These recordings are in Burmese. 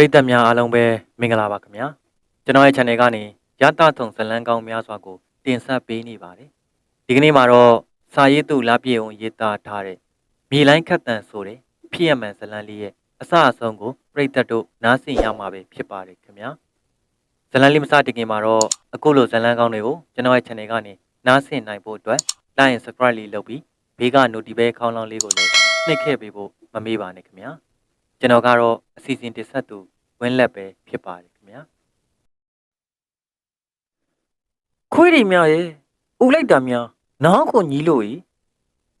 ရိသတ်များအားလုံးပဲမင်္ဂလာပါခင်ဗျာကျွန်တော်ရဲ့ channel ကနေရတထုံဇလန်းကောင်းများစွာကိုတင်ဆက်ပေးနေပါတယ်ဒီကနေ့မှာတော့စာရေးသူလာပြေအောင်ရေးသားထားတဲ့မြေလိုင်းခတ်တန်ဆိုတဲ့ဖြစ်ရမှန်ဇလန်းလေးရဲ့အစအဆုံးကိုပရိသတ်တို့နားဆင်ရမှာပဲဖြစ်ပါတယ်ခင်ဗျာဇလန်းလေးမစတင်ခင်မှာတော့အခုလိုဇလန်းကောင်းတွေကိုကျွန်တော်ရဲ့ channel ကနေနားဆင်နိုင်ဖို့အတွက် like and subscribe လေးလုပ်ပြီးဘေးက notification ခေါင်းလောင်းလေးကိုလည်းနှိပ်ခဲ့ပေးဖို့မမေ့ပါနဲ့ခင်ဗျာ ကျွန်တော်ကတော့အစီအစဉ်တင်ဆက်သူဝင်းလက်ပဲဖြစ်ပါတယ်ခင်ဗျာခွေးတွေများရဲ့ဥလိုက်တာများနားကိုညီးလို့ဤ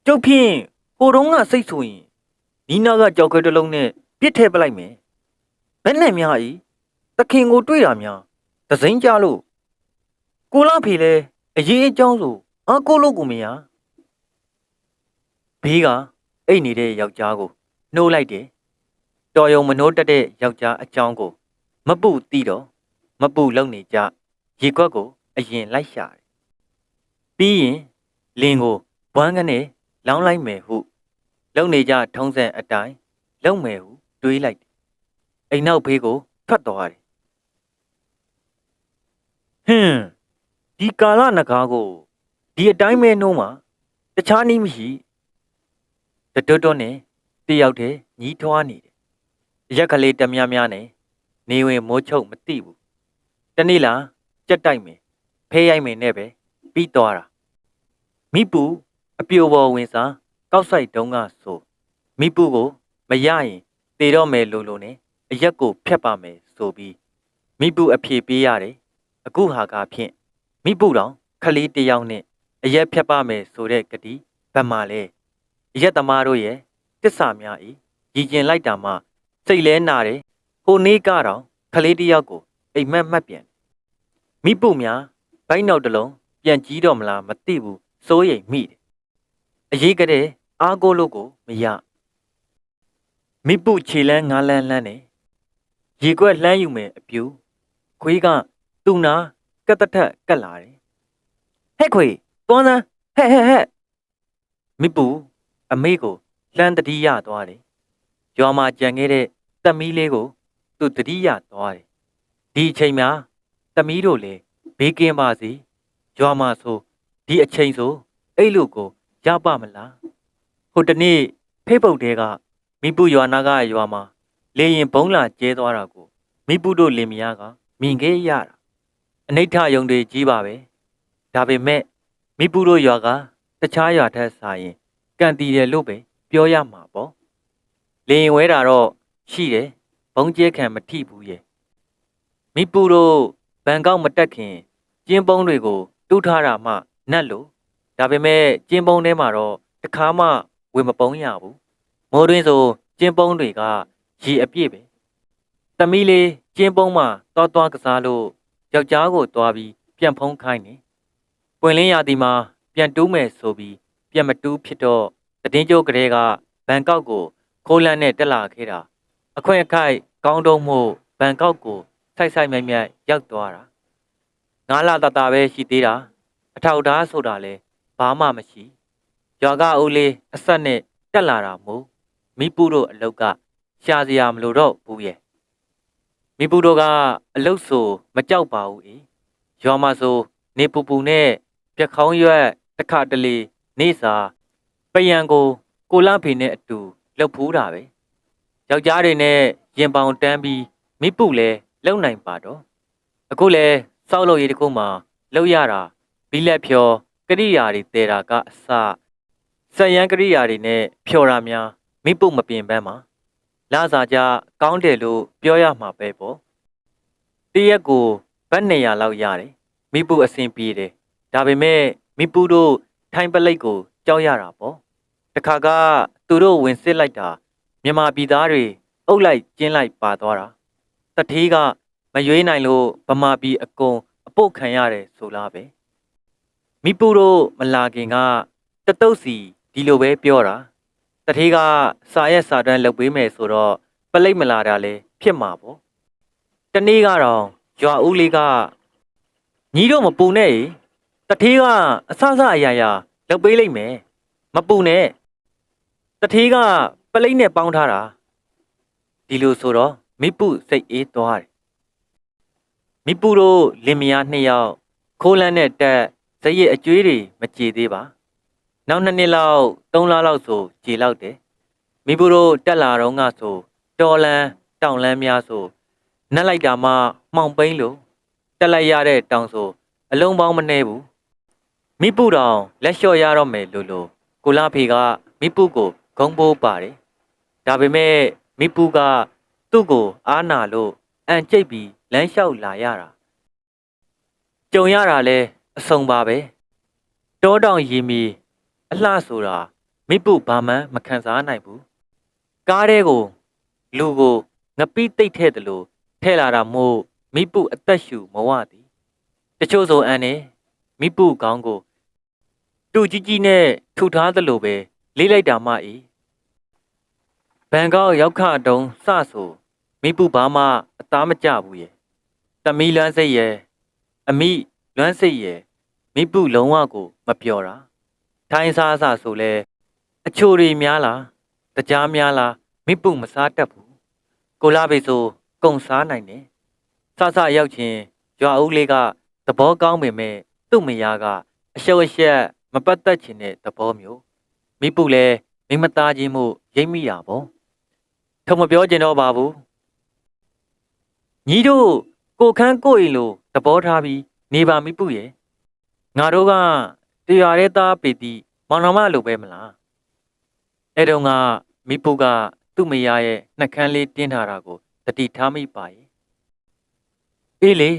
ကျုပ်ဖြင့်ဟိုတုန်းကစိတ်ဆိုရင်နီးနာကကြောက်ခွဲတစ်လုံးနဲ့ပြစ်ထည့်ပလိုက်မယ်ဘယ်နဲ့များဤတခင်ကိုတွေ့တာများသစိမ့်ကြလို့ကိုလာဖေလဲအရေးအကြောင်းဆိုအာကိုလို့ကိုမရဘေးကအိတ်နေတဲ့ယောက်ျားကိုနှိုးလိုက်တယ် တော်ယုံမနှိုးတက်တဲ့ယောက်ျားအကြောင်းကို မပုတီးတော့မပုလုံနေကြရေခွက်ကို အရင်လိုက်ရှာတယ်ပြီးရင်လင်းကိုဘွမ်းကနေလောင်းလိုက်မယ်ဟုလုံနေကြထုံးစံအတိုင်းလုံမယ်ဟုတွေးလိုက်တယ်အိမ်နောက်ဘေးကိုထွက်သွားတယ်ဟွန်းဒီကာလနဂါးကိုဒီအတိုင်းပဲနှိုးမှာတခြားနည်းမရှိတတွတ်တွတ်နဲ့တယောက်တည်းညီးထွားနေတယ် ရက်ကလေးတမများများနဲ့နေဝင်မိုးချုပ်မသိဘူးတနေ့လားကြက်တိုက်မယ်ဖဲရိုက်မယ်နဲ့ပဲပြီးသွားတာမိပူအပြိုပေါ်ဝင်စားကောက်ဆိုင်တုံးကဆိုမိပူကိုမရရင်တေတော့မယ်လို့လို့နဲ့အရက်ကိုဖျက်ပါမယ်ဆိုပြီးမိပူအဖြေပေးရတယ်အခုဟာကဖြင့်မိပူတောင်ခလေးတစ်ယောက်နဲ့အရက်ဖျက်ပါမယ်ဆိုတဲ့ကတိဘက်မှလဲအရက်သမားတို့ရဲ့တစ္ဆာများဤရည်ကျင်လိုက်တာမှ စိတ်လဲနာတယ်ဟိုနေ့ကတော့ခလေးတစ်ယောက်ကိုအိမ်မက်မှတ်ပြန်မိပုများဘိုင်းနောက်တစ်လုံးပြန်ကြီးတော့မလားမသိဘူးစိုးရိမ်မိတယ်အရေးကတဲ့အားကိုလို့ကိုမရမိပုခြေလန်းငါးလန်းလန်းနဲ့ရေကွက်လှမ်းယူမယ်အပြူခွေးကသူ့နာကက်တထက်ကက်လာတယ်ဟဲ့ခွေတွန်းစမ်းဟဲ့ဟဲ့ဟဲ့မိပုအမေကိုလှမ်းတတိယသွားတယ်ရွာမှာကြံခဲ့တဲ့ သမီးလေးကို သူတတိယသွားတယ်။ဒီအချိန်မှာသမီးတို့လည်းဘေးကင်းပါစေ။ရွာမှာဆိုဒီအချိန်ဆိုအဲ့လိုကိုရပါမလား။ဟိုတနေ့ဖေးပုတ်တဲကမိပုရွာနာကရွာမှာလေရင်ဘုံလာကျဲသွားတာကိုမိပုတို့လင်မယားကမြင်ခဲ့ရတာ။အနိဋ္ဌယုံတွေကြီးပါပဲ။ဒါပေမဲ့မိပုတို့ရွာကတခြားရွာထက်စာရင်ကန့်တီတယ်လို့ပဲပြောရမှာပေါ့။လေရင်ဝဲတာတော့ ရှိတယ်ဘုံကျဲခံမထိဘူးရဲ့မိပူတို့ဘန်ကောက်မတက်ခင်ကျင်းပုံးတွေကိုတူးထားတာမှနတ်လို့ဒါပေမဲ့ကျင်းပုံးထဲမှာတော့တခါမှဝင်မပုံးရဘူးမိုးတွင်းဆိုကျင်းပုံးတွေကရေအပြည့်ပဲတမီးလေးကျင်းပုံးမှာတောသွားကစားလို့ယောက်ျားကိုတွားပြီးပြန်ဖုံးခိုင်းနေပွင့်လင်းရာသီမှာပြန်တူးမယ်ဆိုပြီးပြန်မတူးဖြစ်တော့တည်င်းကျိုးကလေးကဘန်ကောက်ကိုခိုးလန်းနဲ့တက်လာခဲ့တာ အခွင့်အခိုက်ကောင်းတုံးမှုဘန်ကောက်ကိုစိုက်စိုက်မြိုက်မြိုက်ရောက်သွားတာငါးလတတာပဲရှိသေးတာအထောက်ထားဆိုတာလဲဘာမှမရှိရွာကအိုးလေးအဆက်နဲ့တက်လာတာမို့မိပုတို့အလုတ်ကရှာစရာမလိုတော့ဘူးရဲ့မိပုတို့ကအလုတ်ဆိုမကြောက်ပါဘူးအေးရွာမှာဆိုနေပူပူနဲ့ပြက်ခေါင်းရွက်တစ်ခါတလေနေစာပယံကိုကိုလာဖေနဲ့အတူလှုပ်ဖူးတာပဲ ယောက်ျားတွေနဲ့ရင်ပေါင်တန်းပြီးမိပုလဲလုံနိုင်ပါတော့အခုလဲစောက်လို့ရေးတခုမှလှုပ်ရတာဘီလက်ဖြောကရိယာတွေတဲတာကအစဆက်ရန်ကရိယာတွေနဲ့ဖြော်တာများမိပုမပြင်ပန်းမှာလာစာကြကောင်းတယ်လို့ပြောရမှာပဲပေါ့တရက်ကိုဘတ်200လောက်ရတယ်မိပုအဆင်ပြေတယ်ဒါပေမဲ့မိပုတို့ထိုင်ပလိတ်ကိုကြောက်ရတာပေါ့တခါကသူတို့ဝင်စစ်လိုက်တာ မြန်မာပြည်သားတွေအုပ်လိုက်ကျင်းလိုက်ပါသွားတာတထေးကမရွေးနိုင်လို့ဗမာပြည်အကုန်အပုတ်ခံရတယ်ဆိုလားပဲမိပူတို့မလာခင်ကတတုတ်စီဒီလိုပဲပြောတာတထေးကစာရက်စာတမ်းလုပ်ပေးမယ်ဆိုတော့ပလိတ်မလာတာလဲဖြစ်မှာပေါ့တနေ့ကတော့ရွာဦးလေးကညီတို့မပူနဲ့ရေတထေးကအဆဆအရာရာလုပ်ပေးလိုက်မယ်မပူနဲ့တထေးက ပလိတ်နဲ့ပေါင်းထားတာဒီလိုဆိုတော့မိပုစိတ်အေးသွားတယ်မိပုတို့လင်မယားနှစ်ယောက်ခိုးလန်းတဲ့တက်ဇက်ရစ်အကျွေးတွေမကြေသေးပါနောက်နှစ်နှစ်လောက်သုံးလလောက်ဆိုကြေလောက်တယ်မိပုတို့တက်လာတော့ငါဆိုတော်လန်းတောင်လန်းများဆိုနှက်လိုက်တာမှမှောင်ပိန်းလို့တက်လိုက်ရတဲ့တောင်ဆို အလုံးပေါင်းမနှဲဘူးမိပုတော်လက်လျှော့ရတော့မယ်လို့လို့ကိုလာဖေကမိပုကိုဂုံပိုးပါတယ် ဒါပေမဲ့မိပုကသူ့ကိုအားနာလို့အန်ကျိတ်ပြီးလမ်းလျှောက်လာရတာကြုံရတာလဲအဆုံပါပဲတောတောင်ရီမီအလှဆိုတာမိပုဘာမှန်းမခံစားနိုင်ဘူးကားတဲ့ကိုလူကိုငပိတိတ်ထဲ့တယ်လို့ထဲ့လာတာမို့မိပုအသက်ရှူမဝသည်တချို့ဆိုအန်နေမိပုကောင်းကို တူကြီးကြီးနဲ့ထုထားသလိုပဲလေးလိုက်တာမှဤ ဘန်ကောက်ရောက်ခတုံးစဆိုမိပုဘာမှအသားမကျဘူးရဲ့တမီလွမ်းစိတ်ရဲ့အမိလွမ်းစိတ်ရဲ့မိပုလုံးဝကိုမပြောတာထိုင်းစားစားဆိုလဲအချိုတွေများလားတကြားများလားမိပုမစားတတ်ဘူးကိုလာပေဆိုကုံစားနိုင်တယ်စစရောက်ချင်းရွာဦးလေးကသဘောကောင်းပေမဲ့သူ့မယားကအရှုပ်အရှက်မပတ်သက်ချင်တဲ့သဘောမျိုးမိပုလည်းမိမသားချင်းမှုရိပ်မိရပေါ့ ထုံမပြောကျင်တော့ပါဘူးညီတို့ကိုခန်းကိုအိမ်လိုသဘောထားပြီးနေပါမိပုရဲ့ငါတို့ကတရားရဲသားပေတီမောင်နှမလိုပဲမလားအဲ့တော့ကမိပုကသူ့မယားရဲ့နှက်ခမ်းလေးတင်းထားတာကိုတတိထားမိပါရဲ့အေးလေ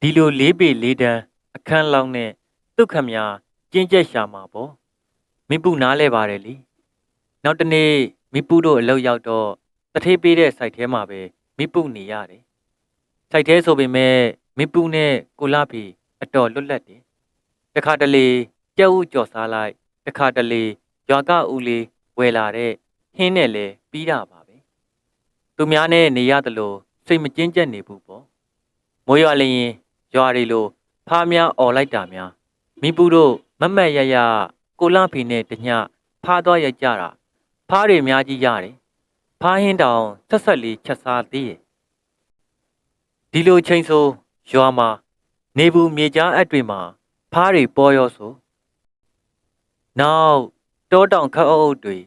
ဒီလိုလေးပေလေးတန်းအခန်းလောင်းနဲ့ဒုက္ခမြာကျင်းကျက်ရှာမှာပေါ့မိပုနားလဲပါတယ်လीနောက်တနေ့ မိပုတို့အလောက်ရောက်တော့တထေးပေးတဲ့စိုက်ထဲမှာပဲမိပုနေရတယ်စိုက်ထဲဆိုပေမဲ့မိပုနဲ့ကိုလာဖီအတော်လွတ်လပ်တယ်တခါတလေကြက်ဥကြော်စားလိုက်တခါတလေရွာကဦးလေးဝယ်လာတဲ့ဟင်းနဲ့လဲပြီးတာပါပဲသူများနဲ့နေရတယ်လို့စိတ်မကျဉ်ကျက်နေဘူးပေါ့မိုးရွာလျင်ရွာတွေလိုဖားများអော်လိုက်တာများမိပုတို့မမတ်ရရကိုလာဖီနဲ့တညဖားသွားရကြတာ ဖားတွေများကြီးရတယ်ဖားဟင်းတောင်ဆက်ဆက်လေးချက်စားသေးရဲ့ဒီလိုချိန်ဆိုရွာမှာနေဘူးမြေကြားအပ်တွေမှာဖားတွေပေါ်ရောဆိုနောက်တောတောင်ခက်အုပ်အုပ်တွေ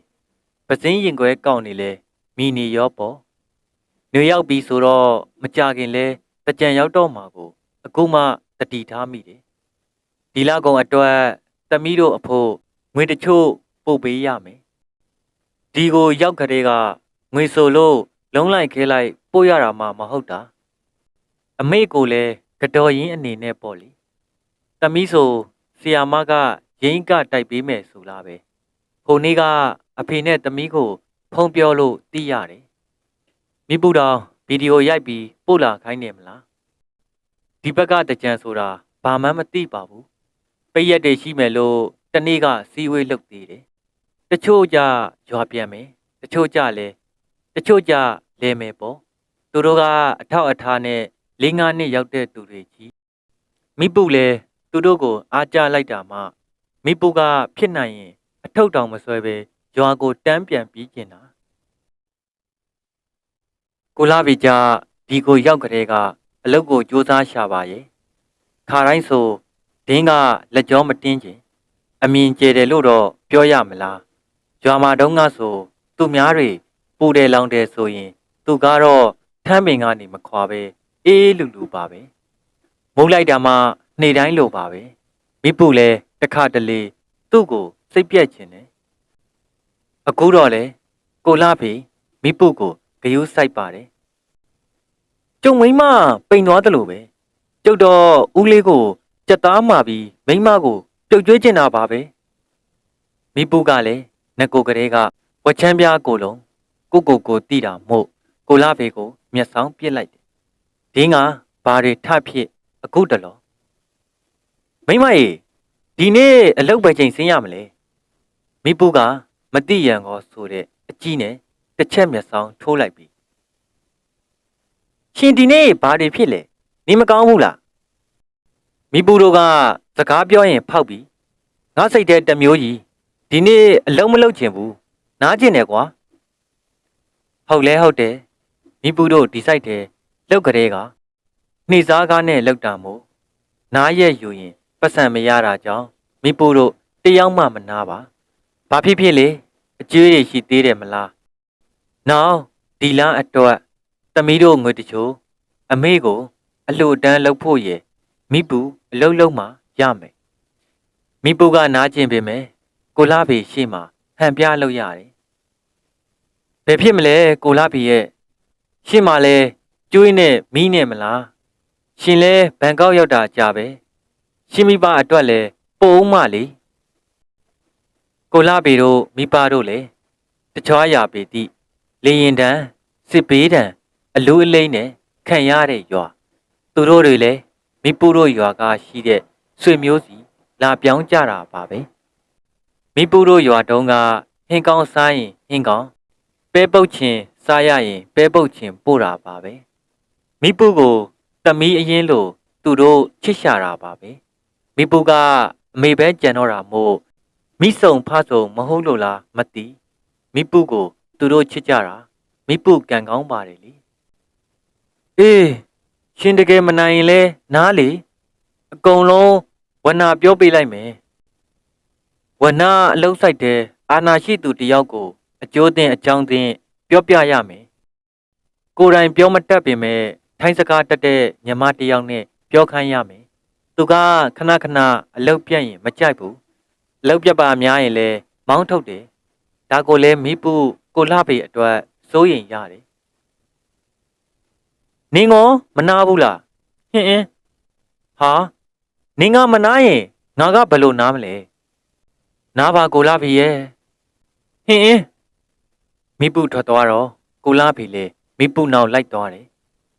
ပစင်းရင်ခွဲကောက်နေလဲမိနေရောပေါ့နေရောက်ပြီဆိုတော့မကြခင်လဲတကြံရောက်တော့မှာကို အခုမှတတိထားမိတယ်ဒီလကောင်အတွက်သမီးတို့အဖို့ငွေတချို့ပို့ပေးရမယ် ဒီကိုရောက်ကြတဲ့ကငွေဆိုလို့လုံးလိုက်ခဲလိုက်ပို့ရတာမှမဟုတ်တာအမေကိုလည်းကတော်ရင်အနေနဲ့ပေါ့လေသမီးဆိုဆီယာမကရင်းကတိုက်ပေးမယ်ဆိုလားပဲဟိုနေ့ကအဖေနဲ့သမီးကို ဖုံးပြောလို့သိရတယ်မိပူတော်ဗီဒီယိုရိုက်ပြီးပို့လာခိုင်းနေမလားဒီဘက်ကတကြံဆိုတာဘာမှမသိပါဘူးပိတ်ရက်တွေရှိမယ်လို့တနေ့ကစီဝေးလုပ်သေးတယ် တချို့ကြရွာပြန်မယ်တချို့ကြလဲတချို့ကြလဲမယ်ပေါ့သူတို့ကအထောက်အထားနဲ့လေးငါးနှစ်ရောက်တဲ့သူတွေကြီးမိပုလဲသူတို့ကိုအားကြလိုက်တာမှမိပုကဖြစ်နိုင်ရင် အထုပ်တောင်မဆွဲပဲရွာကိုတန်းပြန်ပြီးကျင်တာကိုလာပြီကြဒီကိုရောက်ကြတဲ့ကအလုတ်ကိုစူးစမ်းရှာပါရဲ့ခါတိုင်းဆိုဒင်းကလက်ကြောမတင်းချင်အမြင်ကျဲတယ်လို့တော့ပြောရမလား ရွာမှာတုန်းကဆိုသူများတွေပူတယ်လောင်တယ်ဆိုရင် သူကတော့ထမ်းပင်ကနေမခွာပဲအေးလူလူပါပဲမုန်းလိုက်တာမှနှိတိုင်းလိုပါပဲမိပုလဲတခါတလေသူ့ကိုစိတ်ပြက်ခြင်းတယ်အခုတော့လေကိုလာဖေမိပုကိုဂယုစိုက်ပါတယ်ကျုံမိမပိန်သွားတယ်လို့ပဲကျုပ်တော့ဦးလေးကိုကြက်သားမာပြီးမိမကိုပြုတ်ကျွေးကျင်တာပါပဲမိပုကလည်း ငကိုကလေးကဝက်ချမ်းပြားကိုလုံးကိုကိုကိုတိတာမို့ကိုလာဖေကို မျက်စောင်းပြစ်လိုက်တယ်ဒင်းကဘာတွေထဖြစ်အခုတလောမိမရေဒီနေ့အလုတ်ပဲချိန်ဆင်းရမလဲမိပုကမတိရန်ကောဆိုတဲ့အကြီးနဲ့တစ်ချက်မျက်စောင်းထိုးလိုက်ပြီရှင်ဒီနေ့ဘာတွေဖြစ်လဲနေမကောင်းဘူးလားမိပုတို့ကစကားပြောရင်ဖောက်ပြီငါစိတ်ထဲတစ်မျိုးကြီး ဒီနေ့အလုံးမလုံးချင်ဘူးနားကျင်တယ်ကွာဟုတ်လဲဟုတ်တယ်မိပူတို့ဒီဆိုင်တဲ့လောက်ကလေးကနှိစားကားနဲ့လောက်တာမို့နားရက်ယူရင်ပတ်စံမရတာကြောင့်မိပူတို့တယောက်မှမနာပါဘာဖြစ်ဖြစ်လေအကျွေးရရှိသေးတယ်မလားနောက်ဒီလန်းအတွက်သမီးတို့ငွေတချို့အမေကို အလှူဒန်းလုပ်ဖို့ရယ်မိပူအလုံးလုံးမှရမယ်မိပူကနားကျင်ပေမဲ့ ကိုလာဖေရှေ့မှာဟန်ပြလုပ်ရတယ်ဘယ်ဖြစ်မလဲကိုလာဖေရဲ့ရှေ့မှာလဲကျွေးနဲ့မီးနဲ့မလားရှင်လဲဘန်ကောက်ရောက်တာကြာပဲရှင်မိဘအတွက်လဲပိုးမလေကိုလာဖေတို့မိဘတို့လဲတခြားရာပေတိလေရင်တန်းစစ်ဘေးတန်းအလူအလိမ့်နဲ့ခံရတဲ့ရွာသူတို့တွေလည်းမိပူတို့ရွာကရှိတဲ့ဆွေမျိုးစီလာပြောင်းကြတာပါပဲ မိပူတို့ရွာတုံးကဟင်းကောင်းစားရင်ဟင်းကောင်းပဲပုတ်ချင်စားရရင်ပဲပုတ်ချင်ပို့တာပါပဲမိပူကိုသမီးအရင်လို့သူတို့ချစ်ရှာတာပါပဲမိပူကအမေပဲကြံတော့တာမို့မိဆုံဖဆုံမဟုတ်လို့လားမသိမိပူကိုသူတို့ချစ်ကြတာမိပုကံကောင်းပါတယ်လေအေးရှင်တကယ်မနိုင်ရင်လဲနားလေအကုန်လုံးဝနာပြောပေးလိုက်မယ် ဝနာအလုံးဆိုင်တဲ့အာနာရှိသူတယောက်ကို အကျိုးတင်အကြောင်းတင်ပြောပြရမယ်ကိုယ်တိုင်ပြောမတတ်ပေမဲ့ထိုင်းစကားတက်တဲ့ညီမတယောက်နဲ့ပြောခိုင်းရမယ်သူကခဏခဏအလုတ်ပြတ်ရင်မကြိုက်ဘူးအလုတ်ပြတ်ပါများရင်လဲမောင်းထုတ်တယ်ဒါကိုလဲမိပုကိုလှဖေအတွက်စိုးရင်ရတယ်နင်းကောမနာဘူးလားဟင်းအင်းဟာနင်းကမနာရင်ငါကဘယ်လိုနားမလဲ နားပါကိုလှဖေရဲ့ဟင်းအင်းမိပုထွက်သွားတော့ကိုလှဖေလေမိပုနောက်လိုက်သွားတယ်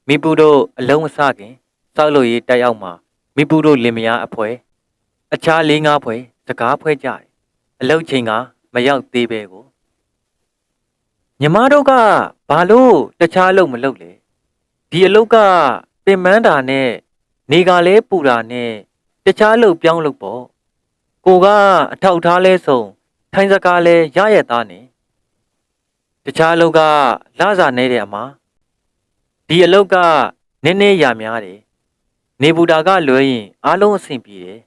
မိပုတို့အလုံးမစခင်စောက်လို့ရေးတက်ရောက်မှာမိပုတို့လင်မယားအဖွဲအခြားလေးငါးဖွဲစကားဖွဲကြတယ်အလုတ်ချိန်ကမရောက်သေးပဲကိုညီမတို့ကဘာလို့တခြားအလုပ်မလုပ်လဲဒီအလုပ်ကပင်မန်းတာနဲ့နေကလည်းပူတာနဲ့တခြားအလုပ်ပြောင်းလုပ်ပေါ့ ကိုကအထောက်ထားလဲဆုံးထိုင်းစကားလဲရရသားနေတခြားအလုပ်ကလစာနေတယ်အမဒီအလုပ်ကနည်းနည်းရများတယ်နေပူတာကလွဲရင်အားလုံးအဆင်ပြေတယ်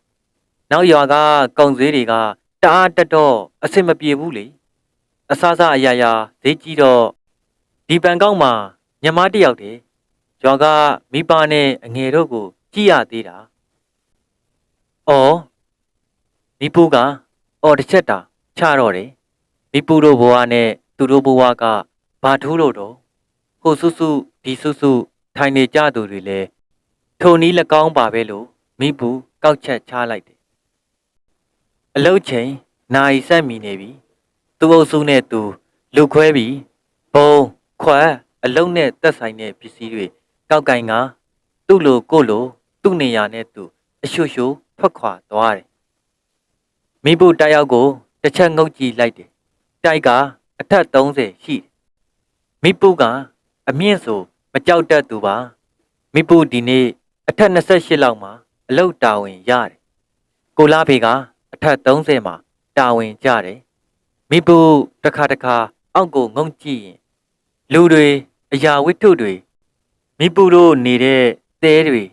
နောက်ရွာကကုန်စည်တွေကတအားတက်တော့အဆင်မပြေဘူးလေအဆအဆအရာရာဈေးကြီးတော့ဒီပန်ကောက်မှာညမတစ်ယောက်တည်းရွာကမိဘနဲ့အငယ်တို့ကိုကြည့်ရသေးတာ။အော် မိပူကအော်တစ်ချက်တာချတော့တယ်မိပူတို့ဘဝနဲ့သူတို့ဘဝကဘာထူးလို့တော့ဟိုစုစုဒီစုစုထိုင်နေကြသူတွေလဲထုံနီးလက်ကောင်းပါပဲလို့မိပူကောက်ချက်ချလိုက်တယ်။အလုတ်ချိန်နိုင်ဆက်မိနေပြီ။သူ့အုပ်စုနဲ့သူလူခွဲပြီးဘုံခွက်အလုံးနဲ့တက်ဆိုင်တဲ့ပစ္စည်းတွေကောက်ကင်ကသူ့လိုကို့လိုသူ့နေရာနဲ့သူအရှုရှုထွက်ခွာသွားတယ် မိဖို့တိုက်ရောက်ကိုတစ်ချက်ငုတ်ကြည့်လိုက်တယ်တိုက်ကအထက်30ရှိတယ်မိပုကအမြင့်ဆိုမကြောက်တတ်သူပါမိပုဒီနေ့အထက်28လောက်မှာအလုတ်တာဝန်ရတယ်ကိုလာဖေကအထက်30မှာတာဝန်ကြတယ်မိပုတစ်ခါတစ်ခါအောက်ကိုငုံကြည့်ရင်လူတွေအရာဝတ္ထုတွေမိပူတို့နေတဲ့သဲတွေ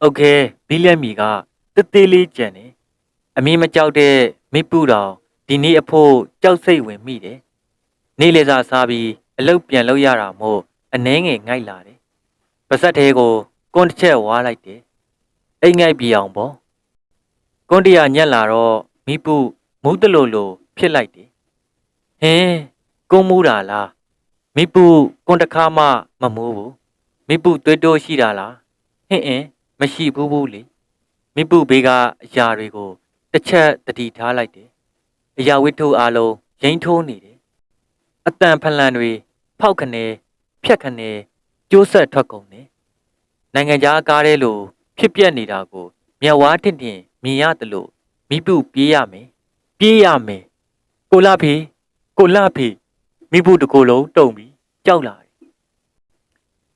အုတ်ခဲဘီလက်မီကတသေးလေးကြံတယ်အမီမကြောက်တဲ့ မိပူတော်ဒီနေ့အဖို့ကြောက်စိတ်ဝင်မိတယ်နေ့လေစာစားပြီးအလုတ်ပြန်လောက်ရတာမို့အနှဲငယ်ငိုက်လာတယ်ပါဇက်သေးကိုကွန်းတစ်ချက်ဝါလိုက်တယ်အိမ်ငိုက်ပြအောင်ပေါ့ကွန်းတရညက်လာတော့မိပူမူးတလို့လို့ဖြစ်လိုက်တယ်ဟင်းကုန်းမူးတာလားမိပူကွန်တခါမှမမိုးဘူးမိပုသွေးတိုးရှိတာလားဟင့်အင်းမရှိဘူးဘူးလေမိပုဘေးကအရာတွေကို တစ်ချက်တတိထားလိုက်တယ်အရာဝတ္ထုအားလုံးရိမ့်ထိုးနေတယ်အတန်ဖလန်တွေဖောက်ခနဲဖြက်ခနဲကျိုးဆက်ထွက်ကုန်တယ်နိုင်ငံခြားကားတဲ့လိုဖြစ်ပြက်နေတာကိုမြက်ဝါးထင်ထင်မြင်ရတယ်လို့မိပုပြေးရမယ်ပြေးရမယ်ကိုလာဖေကိုလာဖေမိပုတကိုယ်လုံးတုံပြီးကြောက်လာတယ်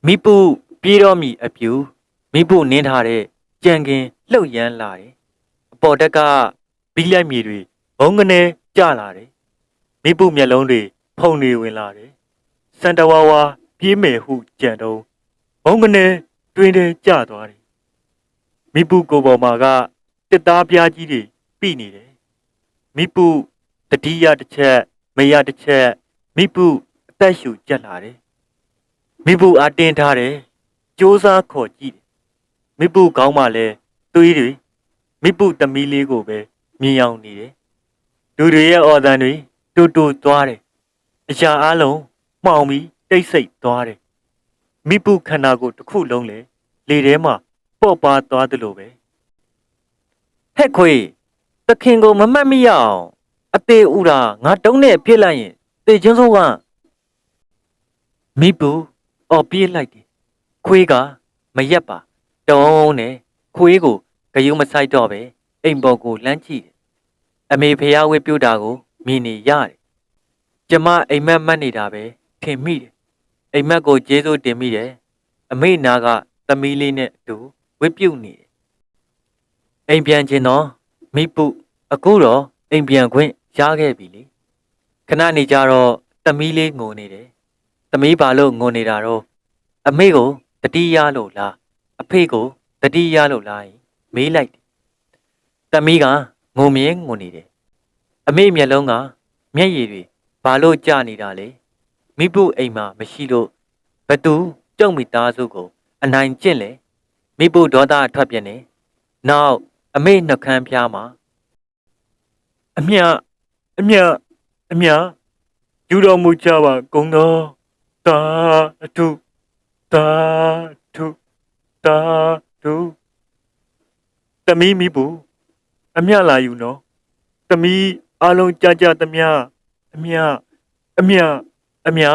မိပုပြေးတော့မိအပြူမိပုနင်းထားတဲ့ကြံကင်လှုပ်ရမ်းလာတယ်အ ပေါ်တက်ကဘီးလိုက်မြေတွေဘုံကနေကျလာတယ်မိပုမျက်လုံးတွေဖုံနေဝင်လာတယ်စန်တဝါဝါပြပြေးမယ်ဟုကြံတော့ဘုံကနေတွင်ထဲကျသွားတယ်မိပုကိုပေါ်မှာကတစ်သားပြားကြီးတွေပြိနေတယ်မိပုတတိယတစ်ချက်မယတစ်ချက်မိပုအသက်ရှူကြက်လာတယ်မိပုအတင်းထားတယ်စူးစားခေါ်ကြည့်တယ်မိပုကောင်းမှလဲသွေးတွေ မိပုသမီးလေးကိုပဲမြင်အောင်နေတယ်လူတွေရဲ့အော်တန်တွေတူတူသွားတယ်အရာအလုံးမှောင်ပြီးတိတ်ဆိတ်သွားတယ်မိပုခန္ဓာကိုယ်တစ်ခုလုံးလေလေထဲမှာပေါ့ပါသွားသလိုပဲဟဲ့ခွေသခင်ကိုမမှတ်မိရအောင်အသေးဥရာငါတုံးနဲ့ဖြစ်လိုက်ရင်တေချင်းစိုးကမိပုအော်ပြေးလိုက်တယ်ခွေးကမရက်ပါတုံးနဲ့ခွေးကို ဂယုမဆိုင်တော့ပဲအိမ်ပေါ်ကိုလှမ်းကြည့်တယ်အမေဖျားဝဲပြုတ်တာကိုမြင်နေရတယ်ကျမအိမ်မက်မှတ်နေတာပဲထင်မိတယ်အိမ်မက်ကိုကျေးဇူးတင်မိတယ်အမေနာကသမီးလေးနဲ့အတူဝဲပြုတ်နေတယ်အိမ်ပြန်ခြင်းတော့မိပုအခုတော့အိမ်ပြန်ခွင့်ရခဲ့ပြီလေခဏနေကြတော့သမီးလေးငိုနေတယ်သမီးဘာလို့ငိုနေတာတော့အမေကိုတတိယလို့လားအဖေကိုတတိယလို့လားယင် မေးလိုက်တယ်သမီးကငုံမြဲငုံနေတယ်အမေမျက်လုံးကမျက်ရည်တွေဘာလို့ကျနေတာလဲမိပုအိမ်မှာမရှိလို့ဘသူကြောက်မိသားစုကို အနိုင်ကျင့်လေမိပုဒေါသထွက်ပြနေနောက်အမေနှကန်းဖျားမှာအမြအမြအမြယူတော်မူကြပါကုံတော်တာထုတာထုတာထု တမီးမိပုအမြလာယူနော်တမီးအားလုံးကြကြသမျှအမြအမြအမြ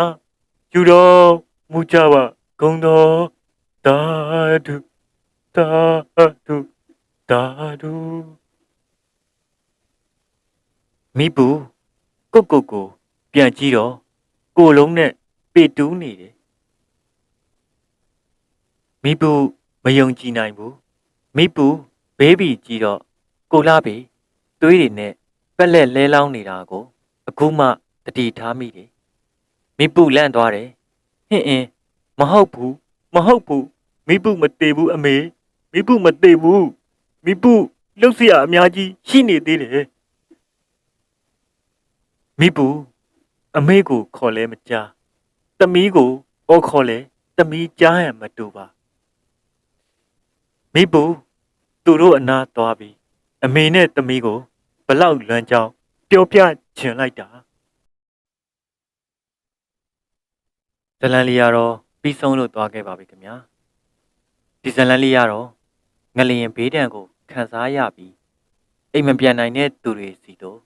ယူတော်မူကြပါကုံတော်တာထုတာထုတာထုမိပုကိုကိုကိုပြန်ကြည့်တော့ကိုလုံးနဲ့ပေတူးနေတယ်မိပုမယုံကြည်နိုင်ဘူးမိပု ဘေးဘီကြည့်တော့ကိုလာပြီသွေးတွေနဲ့ပက်လက်လဲလောင်းနေတာကိုအခုမှတတိထားမိတယ်မိပုလန့်သွားတယ်ဟင့်အင်းမဟုတ်ဘူးမဟုတ်ဘူးမိပုမသေးဘူးအမေမိပုမသေးဘူးမိပုလှုပ်เสียအများကြီးရှိနေသေးတယ်မိပုအမေကိုခေါ်လဲမကြားသမီးကိုအော်ခေါ်လဲသမီးကြားရမတူပါမိပု သူတို့အနာသွားပြီအမေနဲ့သမီးကိုဘလောက်လွမ်းကြောင်းပြောပြချင်လိုက်တာဇလန်လီယာတော့ပြီးဆုံးလို့သွားခဲ့ပါပြီခင်ဗျာဒီဇလန်လီယာတော့ငလျင်ဘေးဒဏ်ကိုခံစားရပြီးအိမ်မပြန်နိုင်တဲ့သူတွေစီတော့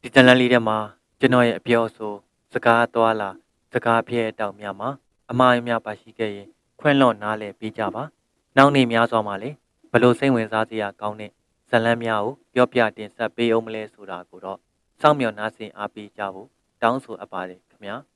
ဒီဇလန်လီထဲမှာကျွန်တော်ရဲ့အပြောဆိုစကားသွားလာစကားပြဲတောင်များမှာအမှားအများပါရှိခဲ့ရင်ခွင့်လွန်နားလဲပေးကြပါ နောက်နေ့များစွာမှာလေဘလို့စိတ်ဝင်စားစရာကောင်းတဲ့ဇလန်းများကိုပြောပြတင်ဆက်ပေးအောင်မလဲဆိုတာကိုတော့စောင့်မျှော်နားဆင်အားပေးကြဖို့တောင်းဆိုအပ်ပါတယ်ခင်ဗျာ။